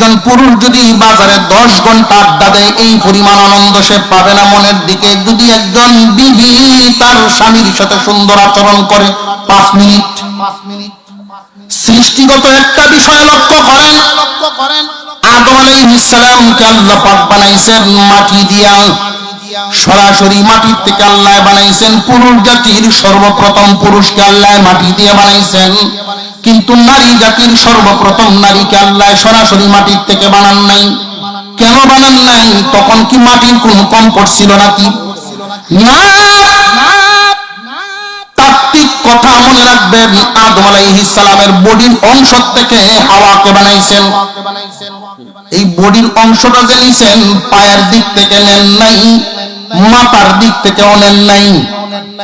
একজন পুরুষ যদি বাজারে দশ ঘণ্টা আড্ডা দেয়, এই পরিমাণ আনন্দ সে পাবে না মনের দিকে। যদি একজন বিবি তার স্বামীর সাথে সুন্দর আচরণ করে, পাঁচ মিনিট। সৃষ্টিগত একটা বিষয় লক্ষ্য করেন। আদম আলাইহিস সালামকে আল্লাহ পাক বানাইছেন মাটি দিয়া। সরাসরি মাটির থেকে আল্লাহ বানাইছেন পুরুষ জাতির সর্বপ্রথম পুরুষকে আল্লাহ মাটি দিয়ে বানাইছেন। কিন্তু নারী জাতির সর্বপ্রথম নারীকে আল্লাহ সরাসরি মাটির থেকে বানান নাই। কেন বানান নাই? তখন কি মাটির কোন কম পড়ছিল নাকি? তাত্ত্বিক কথা মনে রাখবেন, আদম আলাইহিস বডির অংশ থেকে হাওয়াকে বানাইছেন। এই বডির অংশটা যে পায়ের দিক থেকে নেন নাই, মাথার দিক থেকে নেন নাই।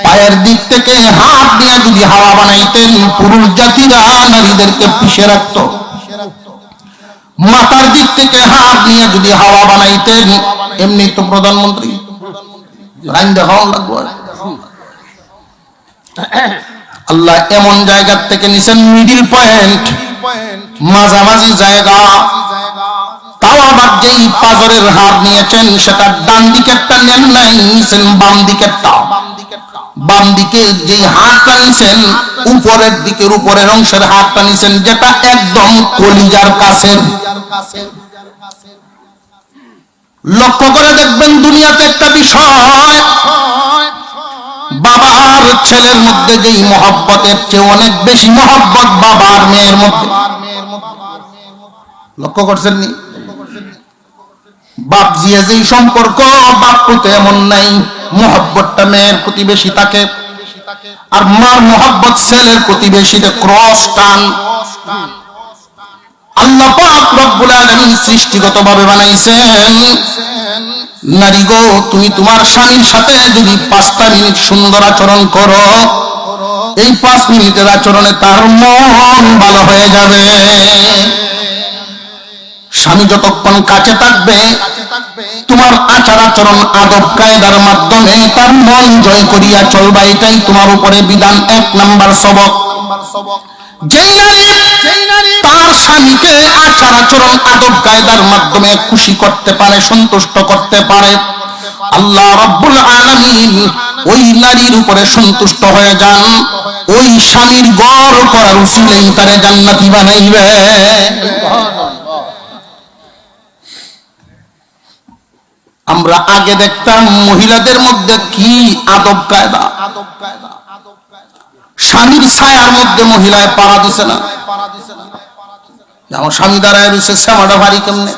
পায়ের দিক থেকে হাত দিয়ে যদি হাওয়া বানাইতেন, পুরুষ জাতিরা নারীদেরকে পিষে রাখতো। মাথার দিক থেকে হাত নিয়ে যদি হাওয়া বানাইতেন এমনি তো প্রধানমন্ত্রী। আল্লাহ এমন জায়গার থেকে নিছেন মিডিল পয়েন্ট মাঝামাঝি জায়গা। তাও আবার যেই পাজরের হার নিয়েছেন, সেটা ডান দিকেরটা নেন নাই, নিছেন বাম দিকেরটা বাম দিকে যে হাতটা নিছেন, উপরের দিকের উপরের অংশের হাতটা নিছেন, যেটা একদম কলিজার কাছের। লক্ষ্য করে দেখবেন দুনিয়াতে একটা বিষয়, বাবার ছেলের মধ্যে যেই মহব্বতের চেয়ে অনেক বেশি মহব্বত বাবার মেয়ের মধ্যে। লক্ষ্য করছেন নি বাপ জিয়া যেই সম্পর্ক, বাপ তো এমন নাই। মহব্বতটা মেয়ের প্রতি বেশি থাকে আর মার মহব্বত ছেলের প্রতি বেশি ক্রস টান। আল্লাহ পাক রব্বুল বানাইছেন, নারী গো, তুমি তোমার স্বামীর সাথে যদি পাঁচটা মিনিট সুন্দর আচরণ করো, এই পাঁচ মিনিটের আচরণে তার মন ভালো হয়ে যাবে। স্বামী যতক্ষণ কাছে থাকবে, তোমার আচার আচরণ, আদব, কায়দার মাধ্যমে তার মন জয় করিয়া চলবা, এটাই তোমার উপরে বিধান। এক নাম্বার সবক। যেই নারী তার স্বামীকে আচার আচরণ, আদব, কায়দার মাধ্যমে খুশি করতে পারে, সন্তুষ্ট করতে পারে, আল্লাহ রব্বুল ওই নারীর উপরে সন্তুষ্ট হয়ে যান। ওই স্বামীর গড় করার উসিলেই তারে জান্নাতি বানাইবে। আমরা আগে দেখতাম মহিলাদের মধ্যে কি আদব কায়দা? স্বামীর ছায়ার মধ্যে মহিলায় পাড়া দিছে না। আমার স্বামী দাঁড়ায় রয়েছে, শ্যামাটা ভারী কেমনে?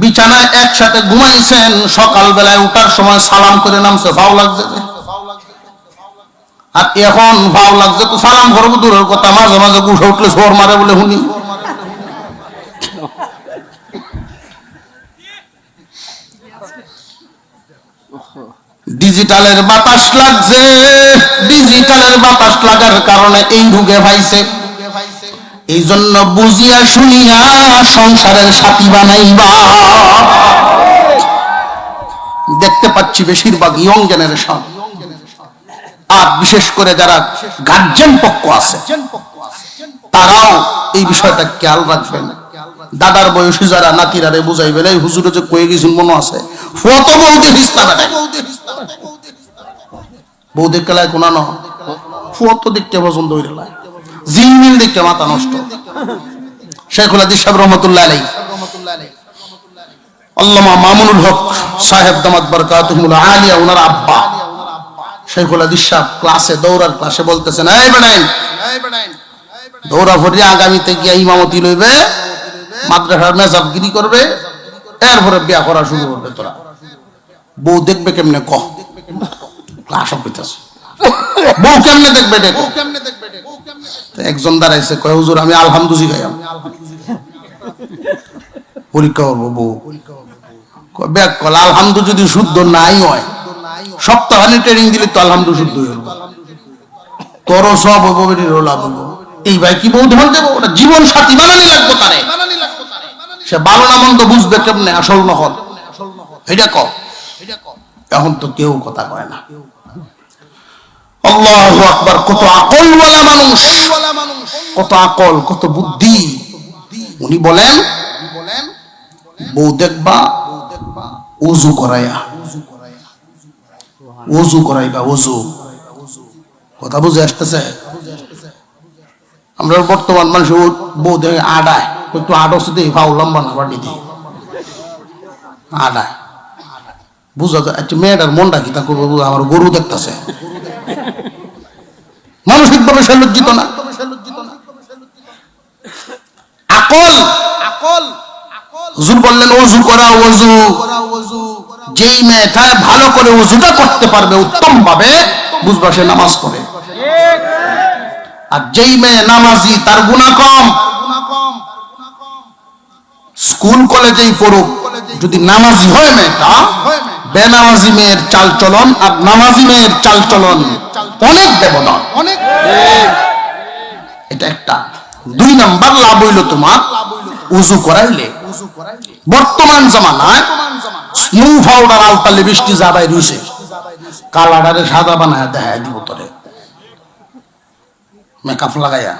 বিছানায় একসাথে ঘুমাইছেন সকাল বেলায় উঠার সময় সালাম করে নামছে, ভাও লাগছে আর এখন ভাও লাগছে তো সালাম করব, দূরের কথা, মাঝে মাঝে উঠে উঠলে সোর মারে বলে শুনি। ডিজিটালের বাতাস লাগছে। ডিজিটালের বাতাস লাগার কারণে এই রোগে ভাইছে। এই জন্য বুঝিয়া শুনিয়া সংসারের সাথী বানাইবা। দেখতে পাচ্ছি বেশিরভাগ ইয়ং জেনারেশন। আর বিশেষ করে যারা গার্জেন পক্ষ আছে, তারাও এই বিষয়টা খেয়াল রাখবেন। দাদার বয়সী যারা নাতিরা রে বুঝাইবেন, এই হুজুরে যে কয়ে গেছেন মনে আছে ফত বৌদি হিস্তা বেটায় বৌদি কেলায় কোনা ন ফত দেখতে পছন্দ হইলে লাই জিলমিল দেখতে মাথা নষ্ট। শেখুল আদিস সাহেব রহমতুল্লাহ আলাই আল্লামা মামুনুল হক সাহেব দামাত বরকাতুহুল আলিয়া ওনার আব্বা। শেখুল ক্লাসে, দৌড়ার ক্লাসে বলতেছেন, এই বেড়াইন দৌড়া ভরিয়ে আগামীতে গিয়ে ইমামতি লইবে, মাদ্রাসার মেজাবগিরি করবে, এরপরে বিয়া করা শুরু করবে তোরা। বউ দেখবে কেমনে কহ হইতেছে বউ কেমনে দেখবে একজন দাঁড়াইছে, কয়, হুজুর, আমি আলহামদুজি গাইম পরীক্ষা করব বউ। ব্যাক কল আলহামদু যদি শুদ্ধ নাই হয় সপ্তাহানি ট্রেনিং দিলে তো আলহামদু শুদ্ধ হয়ে তোরও সব হব এই ভাই কি বউ ধর দেবো? ওটা জীবন সাথী বানানি লাগবো তারে। সে ভালো না মন্দ বুঝবে কেমনে? আসল নহল এটা ক? এখন তো কেউ কথা কয় না। আল্লাহ আকবার কত আকলওয়ালা মানুষ। কত আকল কত বুদ্ধি। উনি বলেন বউ দেখবা উজু করাইয়া। উজু করাইবা উজু। কথা বুঝে আসতেছে? আমরা বর্তমান মানুষ বউ দেখে আডায়। একটু আডো শুধু ফাউ লম্বা না বাড়ি দিয়ে আডায়। মেয়েটার মনটা কি? আমার গরু দেখতেছে। সে লজ্জিত না? আকল। আকল হুজুর বললেন করা যেই মেয়েটা ভালো করে ওযুটা করতে পারবে উত্তম ভাবে বুঝবা সে নামাজ পড়ে। আর যেই মেয়ে নামাজি, তার গুণা কম। স্কুল কলেজেই পড়ুক, যদি নামাজি হয় মেয়েটা বেনামাজি মেয়ের চাল চলন আর নামাজি মেয়ের চাল চলন অনেক ব্যবধান। অনেক। এটা একটা। দুই নাম্বার লাভ হইল তোমার উজু করাইলে। বর্তমান জামানায় স্নো পাউডার আলতালে বৃষ্টি যাবাই রয়েছে কালাডারে সাদা বানায় দেখা দিব তোরে। মেকআপ লাগাইয়া।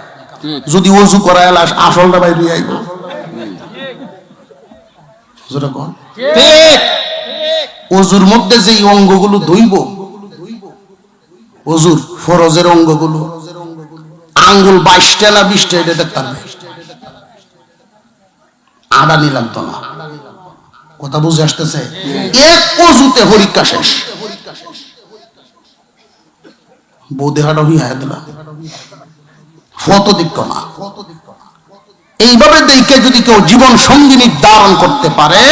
যদি অজু করায় লাস আসলটা বাইরে আইব। হুজুরে কোন? অজুর মধ্যে যে অঙ্গগুলো ধুইব অজুর ফরজের অঙ্গগুলো। আঙ্গুল বাইশটা না বিশটা, এটা দেখতাম আড়া নিলাম তো না। কথা বুঝে আসতেছে? এক অজুতে পরীক্ষা শেষ। বৌদেহাটা হই হায় দিলা। ফত না। এইভাবে দেখে যদি কেউ জীবন সঙ্গী নির্ধারণ করতে পারে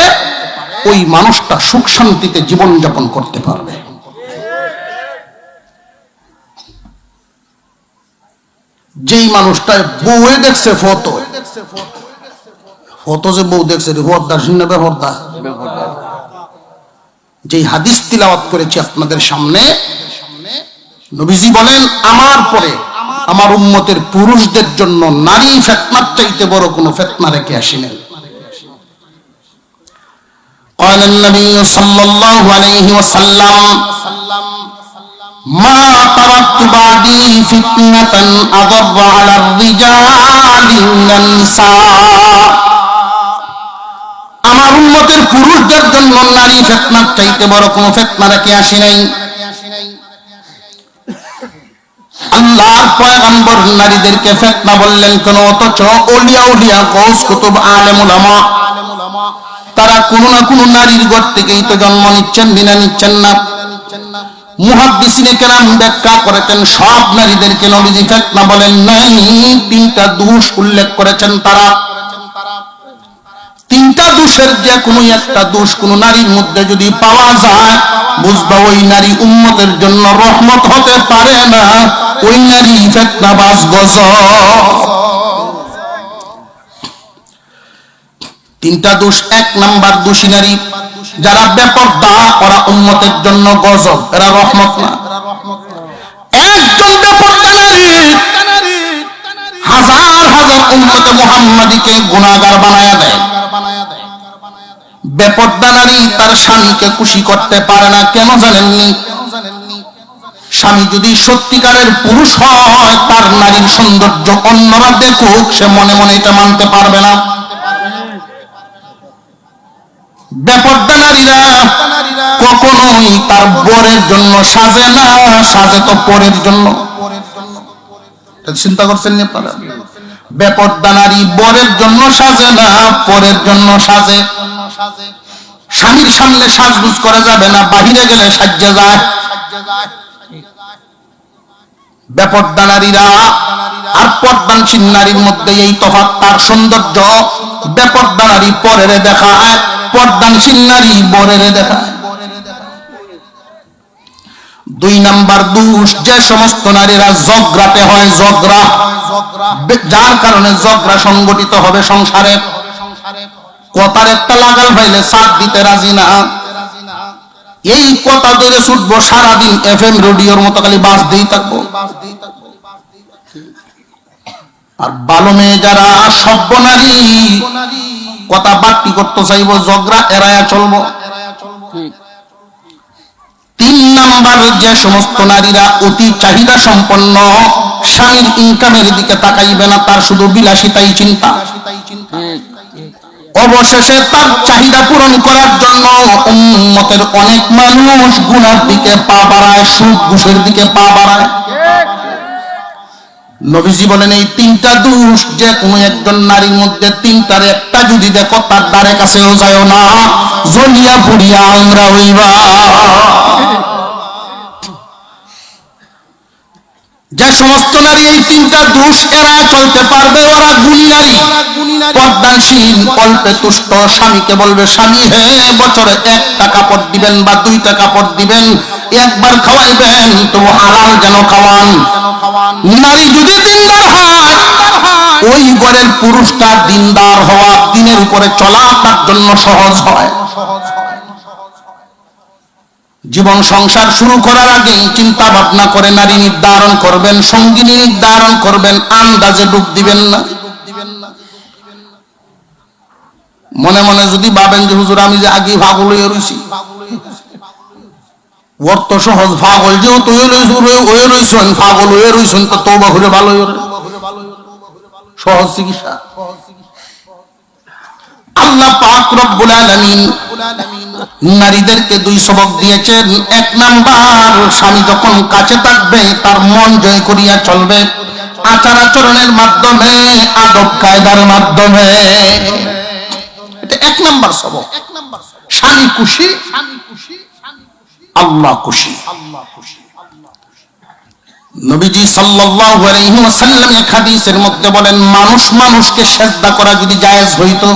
ওই মানুষটা সুখ শান্তিতে জীবন যাপন করতে পারবে। যেই মানুষটা বউয়ে দেখছে ফটো। ফটো যে বউ দেখছে রে শূন্য হরদা। যেই হাদিস তিলাওয়াত করেছি আপনাদের সামনে, নবীজি বলেন, আমার পরে আমার উম্মতের পুরুষদের জন্য নারী ফেতনার চাইতে বড় কোনো ফেতনা রেখে আসিলেন قال النبي صلى الله عليه وسلم ما تركت بعدي فتنة أضر على الرجال من النساء আমার উম্মতের পুরুষদের জন্য নারী ফেতনার চাইতে বড় কোনো ফেতনা রেখে আসি নাই আল্লাহর পয়গম্বর নারীদেরকে ফেতনা বললেন কেন অথচ ওলিয়া উলিয়া কৌস কুতুব আলেম উলামা তারা কোনো না কোনো নারীর ঘর থেকেই তো জন্ম নিচ্ছেন, বিনা নিচ্ছেন না। ফেতনা তিনটা দোষের যে কোনো একটা দোষ কোন নারীর মধ্যে যদি পাওয়া যায় ওই নারী উম্মতের জন্য রহমত হতে পারে না। ওই নারী ফেতনাবাজ গজ তিনটা দোষ, এক নাম্বার দোষী নারী। যারা বেপরদা ওরা উম্মতের জন্য গজব, এরা রহমত না। একজন নারী, হাজার হাজার মুহাম্মাদিকে গুনাহগার বানায়া দেয়। তার স্বামীকে খুশি করতে পারে না, কেন জানেননি? স্বামী যদি সত্যিকারের পুরুষ হয়, তার নারীর সৌন্দর্য অন্যরা দেখুক, সে মনে মনে এটা মানতে পারবে না। বেপরদা নারীরা কখনোই তার বরের জন্য সাজে না, সাজে তো পরের জন্য। চিন্তা করছেন বেপরদা নারী বরের জন্য সাজে না, পরের জন্য সাজে। স্বামীর সামনে সাজগুজ করা যাবে না, বাহিরে গেলে সাজ্জা যায়। বেপরদা নারীরা আর পর্দানসীন নারীর মধ্যে এই তফাৎ, তার সৌন্দর্য বেপরদা নারী পরের দেখায়। পর্দানসীন নারী, বরের দেখায় দুই নাম্বার দোষ, যে সমস্ত নারীরা জগরাতে হয়, জগরা। যার কারণে জগরা সংগঠিত হবে সংসারে। কথার একটা লাগাল পাইলে সাথ দিতে রাজি না। এই কথা ধরে ছুটবো, সারাদিন এফ এম রেডিওর মতো খালি বাস দিয়ে থাকব। আর ভালো মেয়ে যারা, সভ্য নারী কথা করতে চাইব জগরা এড়ায়া চলবো। তিন নাম্বার যে সমস্ত নারীরা অতি চাহিদা সম্পন্ন স্বামীর ইনকামের দিকে তাকাইবে না তার শুধু বিলাসিতাই চিন্তা। অবশেষে তার চাহিদা পূরণ করার জন্য উম্মতের অনেক মানুষ গুনার দিকে পা বাড়ায় সুখ ঘুষের দিকে পা বাড়ায়। নবীজি বলেন, এই তিনটা দোষ যে কোনো একজন নারীর মধ্যে, তিনটার একটা যদি দেখো, তার দ্বারে কাছেও যায় না। জলিয়া পুড়িয়া আমরা হইবা। যে সমস্ত নারী এই তিনটা দোষ এড়ায় চলতে পারবে, ওরা গুণী নারী। অল্পে তুষ্ট, স্বামীকে বলবে, স্বামী হে, বছরে একটা কাপড় দিবেন বা দুইটা কাপড় দিবেন, একবার খাওয়াইবেন তো হালাল যেন খাওয়ান। নারী যদি দিনদার হয়, ওই ঘরের পুরুষটা দিনদার হওয়া দিনের উপরে চলা তার জন্য সহজ হয়। জীবন সংসার শুরু করার আগে চিন্তা ভাবনা করে নারী নির্ধারণ করবেন, সঙ্গিনী নির্ধারণ করবেন, আন্দাজে ডুব দিবেন না। মনে মনে যদি ভাবেন যে, হুজুর, আমি যে আগে ভাগল হয়ে রয়েছি অর্থ সহজ পাগল যেহেতু হয়ে রয়েছেন পাগল হয়ে রয়েছেন তো তৌবা ভালো সহজ চিকিৎসা। আল্লাহ পাক রব্বুল আলামিন নারীদেরকে দুই সবক দিয়েছেন। এক নাম্বার, স্বামী যখন কাছে থাকবে, তার মন জয় করিয়া চলবে। আচার আচরণের মাধ্যমে, আদব কায়দার মাধ্যমে। এক নাম্বার সবক। স্বামী খুশি, আল্লাহ খুশি। নবীজি সাল্লাল্লাহু আলাইহি ওয়াসাল্লাম এক হাদিসের মধ্যে বলেন, মানুষ মানুষকে সেজদা করা যদি জায়েজ হইতো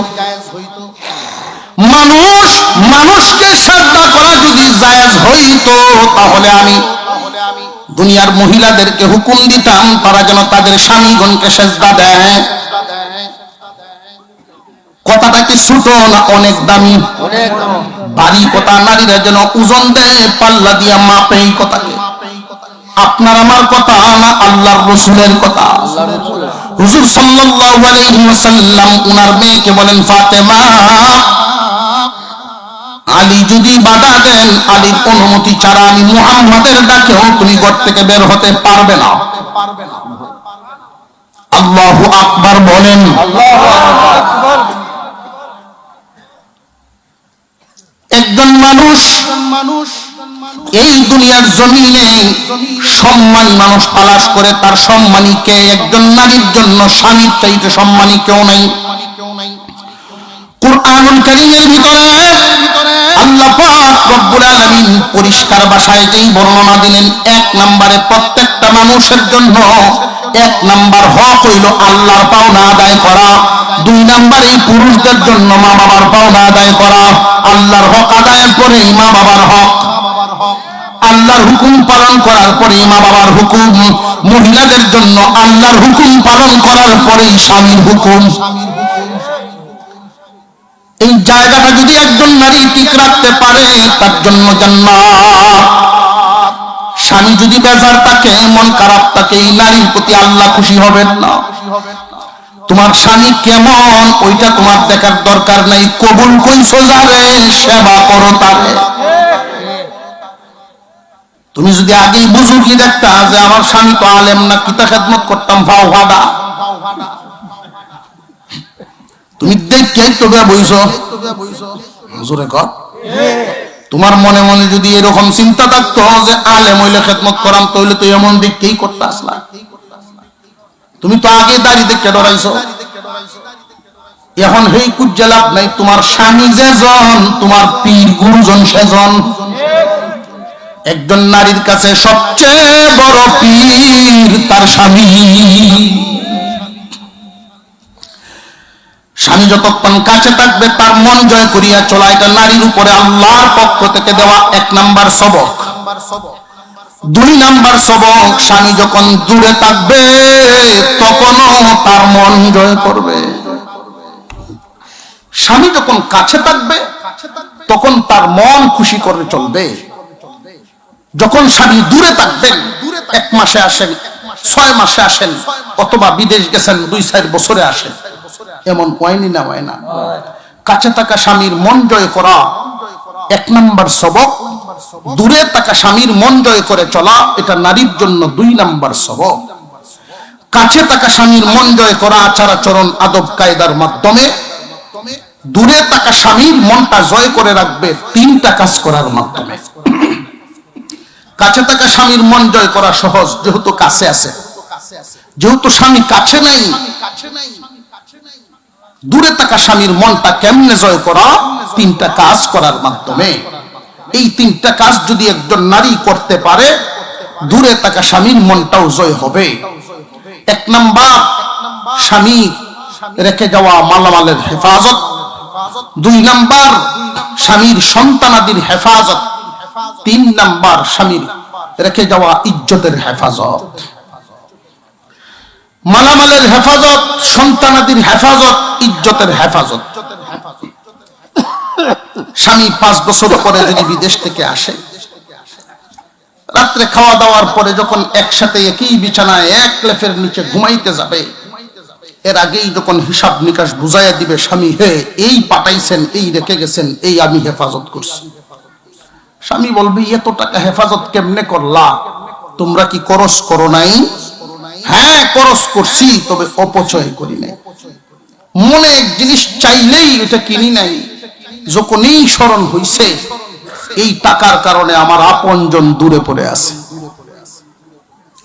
মানুষ মানুষকে শ্রদ্ধা করা যদি জায়েজ হইতো, তাহলে আমি দুনিয়ার মহিলাদেরকে হুকুম দিতাম, তারা যেন তাদের স্বামীগণকে সেজদা দেয়। কথাটা কি ছোট না অনেক দামি? বাড়ি কথা, নারীরা যেন ওজন দেয়, পাল্লা দিয়া মাপে কথাকে। আপনার আমার কথা না আল্লাহর রসুলের কথা? হুজুর সাল্লাল্লাহু আলাইহি ওয়াসাল্লাম, উনার মেয়েকে বলেন, ফাতেমা আলী যদি বাধা দেন, আলীর অনুমতি ছাড়া আমি মুহাম্মাদের ডাকেও তুমি ঘর থেকে বের হতে পারবে না। আল্লাহু আকবার বলেন, একজন মানুষ মানুষ এই দুনিয়ার জমিনে সম্মানী মানুষ তালাশ করে, তার সম্মানী কে? একজন নারীর জন্য স্বামীর চাইতে সম্মানী কেউ নাই। কুরআনুল কারীমের ভিতরে আলামিন পরিষ্কার ভাষায় যেই বর্ণনা দিলেন, এক নম্বরে প্রত্যেকটা মানুষের জন্য এক নাম্বার হক হইল আল্লাহর পাওনা আদায় করা, দুই নাম্বার এই পুরুষদের জন্য মা বাবার পাওনা আদায় করা, আল্লাহর হক আদায়ের পরে মা বাবার হক। আল্লাহর হুকুম পালন করার পরে মা বাবার হুকুম, মহিলাদের জন্য আল্লাহর হুকুম পালন করার পরেই স্বামীর হুকুম। এই জায়গাটা যদি একজন নারী ঠিক রাখতে পারে, তার জন্য জান্নাত। স্বামী যদি বেজার থাকে, মন খারাপ থাকে, এই নারীর প্রতি আল্লাহ খুশি হবেন না। তোমার স্বামী কেমন, ওইটা তোমার দেখার দরকার নাই। কবুল কইছো যারে সেবা করো তারে। তুমি যদি আগেই বুঝো কি দেখতা যে আমার স্বামী তো আলেম না, কিতা খেদমত করতাম, ভাও ভাডা তুমি দেখে তোকে বইছো? জোরে কর। তোমার মনে মনে যদি এরকম চিন্তা থাকতো যে আলেম হইলে খেদমত করাম, তাহলে তো এমন দিককেই করতে আসলা? তুমি তো আগে দাঁড়িয়ে দেখে ডরাইছো। এখন হেই কুজ্জা লাভ নাই, তোমার স্বামী যেজন তোমার পীর গুরুজন সেজন একজন নারীর কাছে সবচেয়ে বড় পীর তার স্বামী। স্বামী যতক্ষণ কাছে থাকবে, তার মন জয় করিয়া চলা, এটা নারীর উপরে আল্লাহর পক্ষ থেকে দেওয়া এক নাম্বার সবক। দুই নাম্বার সবক, স্বামী যখন দূরে থাকবে, তখনও তার মন জয় করবে। স্বামী যখন কাছে থাকবে, তখন তার মন খুশি করে চলবে। যখন স্বামী দূরে থাকবেন, এক মাসে আসেন, ছয় মাসে আসেন, অথবা বিদেশ গেছেন দুই চার বছরে আসেন। এমন হয়নি না। হয়। না কাছে থাকা স্বামীর মন জয় করা এক নাম্বার সবক। দূরে থাকা স্বামীর মন জয় করে চলা এটা নারীর জন্য দুই নাম্বার সবক। কাছে থাকা স্বামীর মন জয় করা আচার আচরণ আদব কায়দার মাধ্যমে। দূরে থাকা স্বামীর মনটা জয় করে রাখবে তিনটা কাজ করার মাধ্যমে। কাছে থাকা স্বামীর মন জয় করা সহজ যেহেতু কাছে আছে। যেহেতু স্বামী কাছে নাই দূরে থাকা স্বামীর মনটা কেমনে জয় করা? তিনটা কাজ করার মাধ্যমে। এই তিনটা কাজ যদি একজন নারী করতে পারে, দূরে থাকা স্বামীর মনটাও জয় হবে। এক নাম্বার, স্বামী রেখে যাওয়া মালামালের হেফাজত। দুই নাম্বার, স্বামীর সন্তানাদির হেফাজত। তিন নাম্বার, স্বামীর রেখে যাওয়া ইজ্জতের হেফাজত। মালামালের হেফাজত, সন্তানাদির হেফাজত, ইজ্জতের হেফাজত। স্বামী পাঁচ বছর পরে যদি বিদেশ থেকে আসে, রাত্রে খাওয়া দাওয়ার পরে যখন একসাথে একই বিছানায় এক লেফের নিচে ঘুমাইতে যাবে, এর আগেই যখন হিসাব নিকাশ বুঝাইয়া দিবে, স্বামী, হে, এই পাঠাইছেন, এই রেখে গেছেন, এই আমি হেফাজত করছি। স্বামী বলবে, এত টাকা হেফাজত কেমনে করলা? তোমরা কি করস, করো নাই? হ্যাঁ করস করছি, তবে অপচয় করি নাই। মনে এক জিনিস চাইলেই এটা কিনি নাই। যখনই স্মরণ হইছে, এই টাকার কারণে আমার আপনজন দূরে পড়ে আছে।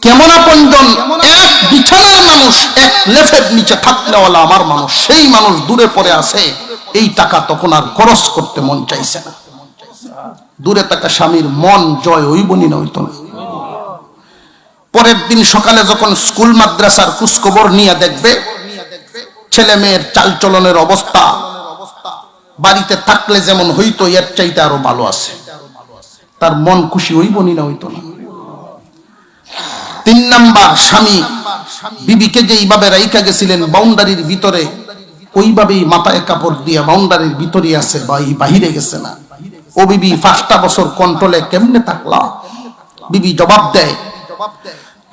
কেমন আপনজন? এক বিছানার মানুষ, এক লেফের নিচে থাকলেওয়ালা আমার মানুষ, সেই মানুষ দূরে পড়ে আছে, এই টাকা তখন আর খরচ করতে মন চাইছে না। দূরে থাকা স্বামীর মন জয় হইবনি না হইতো না। পরের দিন সকালে যখন স্কুল মাদ্রাসার খোঁজখবর নিয়ে দেখবে, ছেলে মেয়ের চালচলনের অবস্থা, বাড়িতে থাকলে যেমন হইতো, এর চাইতে আরও ভালো আছে। তার মন খুশি হইবনি না হইতো না? তিন নাম্বার স্বামী, বিবিকে যে এইভাবে রাইকা গেছিলেন, বাউন্ডারির ভিতরে, ওইভাবেই মাথায় কাপড় দিয়ে বাউন্ডারির ভিতরে আছে বা এই বাহিরে গেছে না। ও বিবি পাঁচটা বছর কন্ট্রোলে কেমনে থাকলা? বিবি জবাব দেয়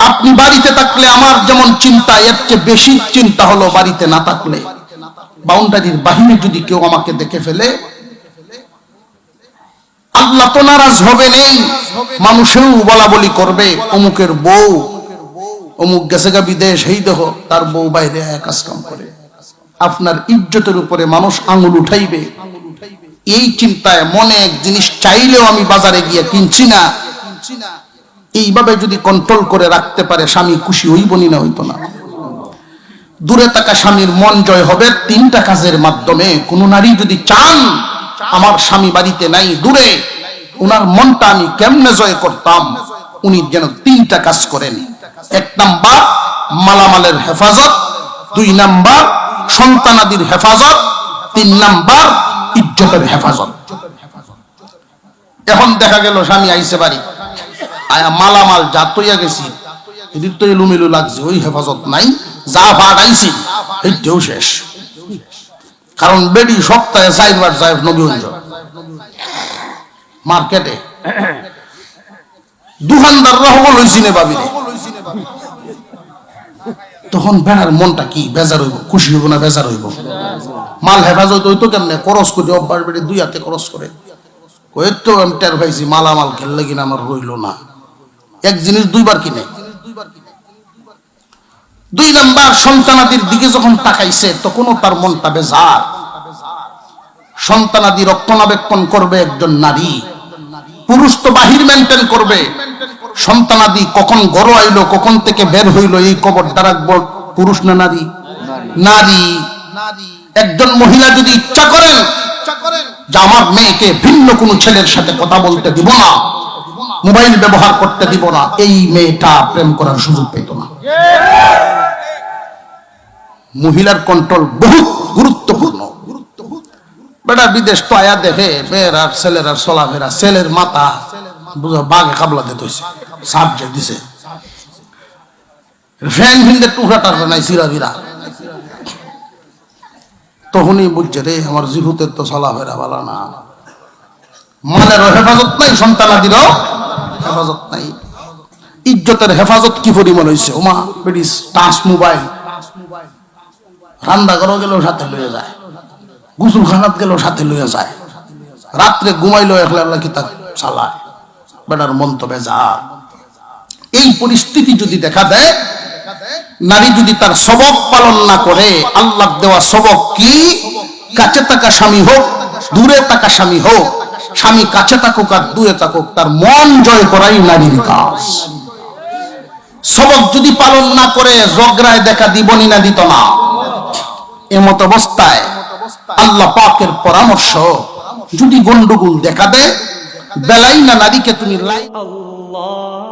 আপনি বাড়িতে থাকলে আমার যেমন চিন্তা, এর চেয়ে বেশি চিন্তা হলো বাড়িতে না থাকলে। বাউন্ডারির বাহিরে যদি কেউ আমাকে দেখে ফেলে, আল্লাহ তো নারাজ হবে নেই। মানুষেও বলা বলি করবে, অমুকের বউ, অমুক গেছে গা বিদেশ এই দেহ, তার বউ বাইরে কাজ কাম করে। আপনার ইজ্জতের উপরে মানুষ আঙুল উঠাইবে। এই চিন্তায় মনে এক জিনিস চাইলেও আমি বাজারে গিয়ে কিনছি না। এইভাবে যদি কন্ট্রোল করে রাখতে পারে, স্বামী খুশি হইবনি না হইতো না। দূরে থাকা স্বামীর মন জয় হবে তিনটা কাজের মাধ্যমে। কোন নারী যদি চান, আমার স্বামী বাড়িতে নাই, দূরে, ওনার মনটা আমি কেমনে জয় করতাম? উনি যেন তিনটা কাজ করেন। এক নাম্বার, মালামালের হেফাজত। দুই নাম্বার, সন্তানাদির হেফাজত। তিন নাম্বার, ইজ্জতের হেফাজত। এখন দেখা গেল স্বামী আইসে বাড়ি। মালামাল যা তৈয়া গেছি, এদিক তো লাগছে, ওই হেফাজত নাই, যা আইছি এইটাও শেষ। কারণ বেডি সপ্তাহে চারবার যায় নবীগঞ্জ। মার্কেটে। দোকানদার রহব লইছি নে বাবি তখন বেড়ার মনটা কি? বেজার হইব, খুশি হইব না বেজার হইব? মাল হেফাজত হইতো কেমনে? খরচ করে অভ্যাস বেড়ে দুই হাতে খরচ করে। ওই তো আমি টের পাইছি, মালামাল খেললে কিনা আমার রইল না। এক জিনিস দুইবার কিনে। দুই নাম্বার, সন্তানাদির দিকে যখন তাকাইছে, তখনও তার মনটা বেজার। সন্তানাদি রক্ষণাবেক্ষণ করবে একজন নারী। পুরুষ তো বাহির মেনটেন করবে। সন্তানাদি কখন গড় আইলো, কখন থেকে বের হইল, এই কবর রাখব। পুরুষ না নারী? নারী। একজন মহিলা যদি ইচ্ছা করেন যে আমার মেয়েকে ভিন্ন কোন ছেলের সাথে কথা বলতে দিব না মোবাইল ব্যবহার করতে দিব না, এই মেয়েটা প্রেম করার সুযোগ পেত না। মহিলার কন্ট্রোল বহুত গুরুত্বপূর্ণ। বেটা বিদেশ তো দেখে মেয়ের আর ছেলের আর ছেলের বুঝা, বাঘে কাবলা দিতে হয়েছে দিছে। ফ্যান ফিনদের টাকরা নাই সিরা বিরা। তখনই বুঝছে, রে, আমার জিহুতের তো চলাফেরা ভালো না। মালেরও হেফাজত নাই সন্তানাদিরও হেফাজত নাই। ইজ্জতের হেফাজত কি পরিমাণ হয়েছে ওমা বেডিস টাচ মোবাইল। রান্না করো গেলেও সাথে লইয়া যায়। গুসুল খানাত গেলেও সাথে লইয়া যায়। রাত্রে ঘুমাইলেও একলা একলা কি তার চালায়। বেটার মন তো বেজার এই পরিস্থিতি যদি দেখা দেয়, নারী যদি তার সবক পালন না করে আল্লাহ দেওয়া সবক কি? কাছে থাকা স্বামী হোক, দূরে থাকা স্বামী হোক স্বামী কাছে থাকুক আর দূরে থাকুক, তার মন জয় করাই নারীর কাজ। সবক যদি পালন না করে জগরায় দেখা দিবনি না দিত না। এমত অবস্থায় আল্লাহ পাকের পরামর্শ, যদি গন্ডগোল দেখা দেয় বেলাই না নারীকে তুমি লাই আল্লাহ।